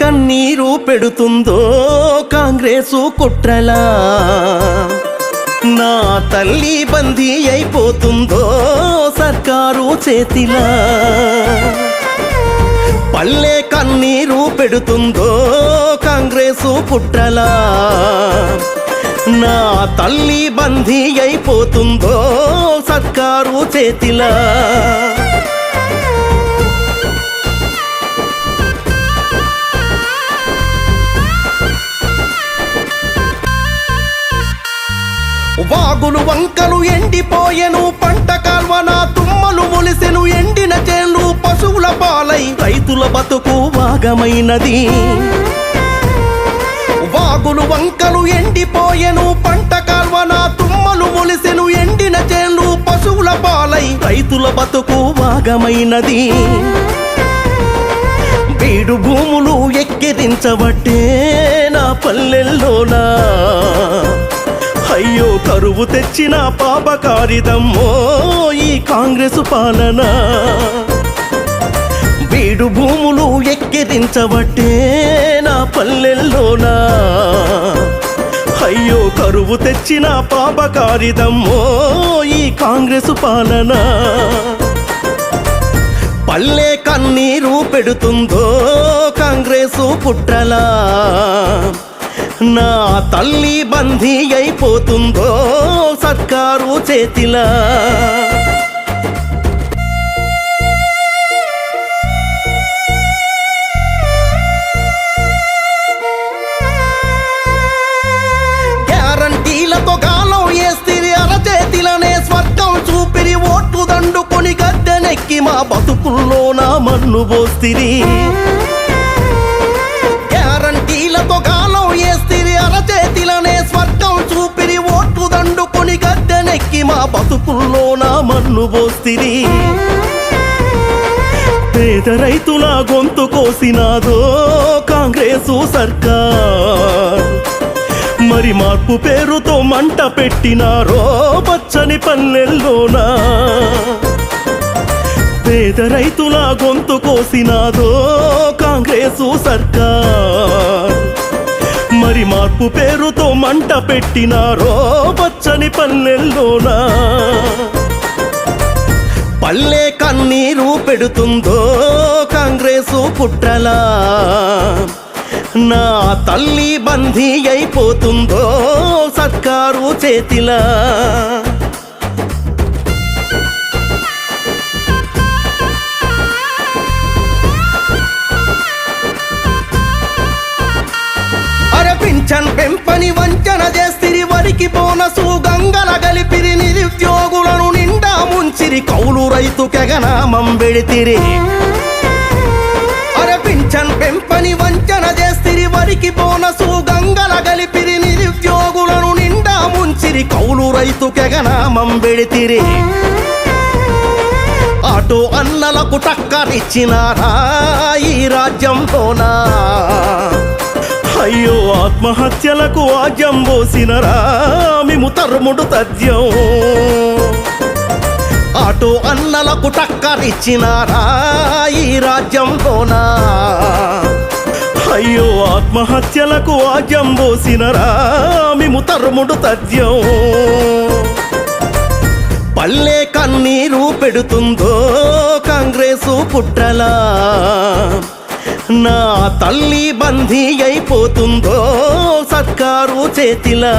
కన్నీరు పెడుతుందో కాంగ్రెసు కుట్రలా? నా తల్లి బందీ అయిపోతుందో సర్కారు చేతిలా? పల్లె కన్నీరు పెడుతుందో కాంగ్రెసు కుట్రలా? నా తల్లి బందీ అయిపోతుందో సర్కారు చేతిలా? వాగులు వంకలు ఎండిపోయెను పంట కాల్వన తుమ్మలు మొలిసెను ఎండిన చేను పశువుల పాలై రైతుల బతుకు వాగమైనది వాగులు వంకలు ఎండిపోయెను పంట కాల్వన తుమ్మలు ములిసెను ఎండిన చేను పశువుల పాలై రైతుల బతుకు వాగమైనది బీడు భూములు ఎక్కిరించబట్టే నా పల్లెల్లోనా? అయ్యో కరువు తెచ్చిన పాపకారిదమ్మో ఈ కాంగ్రెసు పాలన. బీడు భూములు ఎక్కిరించబట్టే నా పల్లెల్లోనా. అయ్యో కరువు తెచ్చిన పాపకారిదమ్మో ఈ కాంగ్రెసు పాలన. పల్లె కన్నీరు పెడుతుందో కాంగ్రెసు పుట్టలా నా తల్లి బందీ అయిపోతుందో సర్కారు చేతిలా. గ్యారంటీలతో గాలం వేస్తిరి అరచేతిలనే స్వర్గం చూపిరి. ఓట్లు దండుకొని గద్దెనెక్కి మా బతుకుల్లో నా మన్ను పోస్తిరి. నా పోస్తిరి పేద రైతుల గొంతు కోసినాదో కాంగ్రెసు సర్కార్. మరి మార్పు పేరుతో మంట పెట్టినారో పచ్చని పల్లెల్లోనా. పేద రైతుల గొంతు కోసినాదో కాంగ్రెసు సర్కార్. మరి మార్పు పేరుతో మంట పెట్టినారో పచ్చని పల్లెల్లోనా. పల్లె కన్నీరు పెడుతుందో కాంగ్రెసు పుట్టలా నా తల్లి బందీ అయిపోతుందో సర్కారు చేతిలా. ముంచిరి కౌలు రైతు కెగనామం పెడితిరి అరే పింఛన్ పెంపని వంచన చేస్తిరి వరికి బోనసు గంగల గలిపిరి నిరుద్యోగులను నిండా ముంచిరి కౌలు రైతు కెగనామం పెడితిరి అటు అన్నలకు టక్కరిచ్చినారా ఈ రాజ్యంలోనా? అయ్యో ఆత్మహత్యలకు ఆజ్యం పోసినరా మేము తరుముడు తథ్యం. ఆటో అన్నలకు టక్కరిచ్చినారా ఈ రాజ్యంలోనా? అయ్యో ఆత్మహత్యలకు ఆజ్యం పోసినరా? మేము తరుముడు తథ్యం. పల్లె కన్నీరు పెడుతుందో కాంగ్రెసు పుట్టలా నా తల్లి బందీ అయిపోతుందో సర్కారు చేతిలా?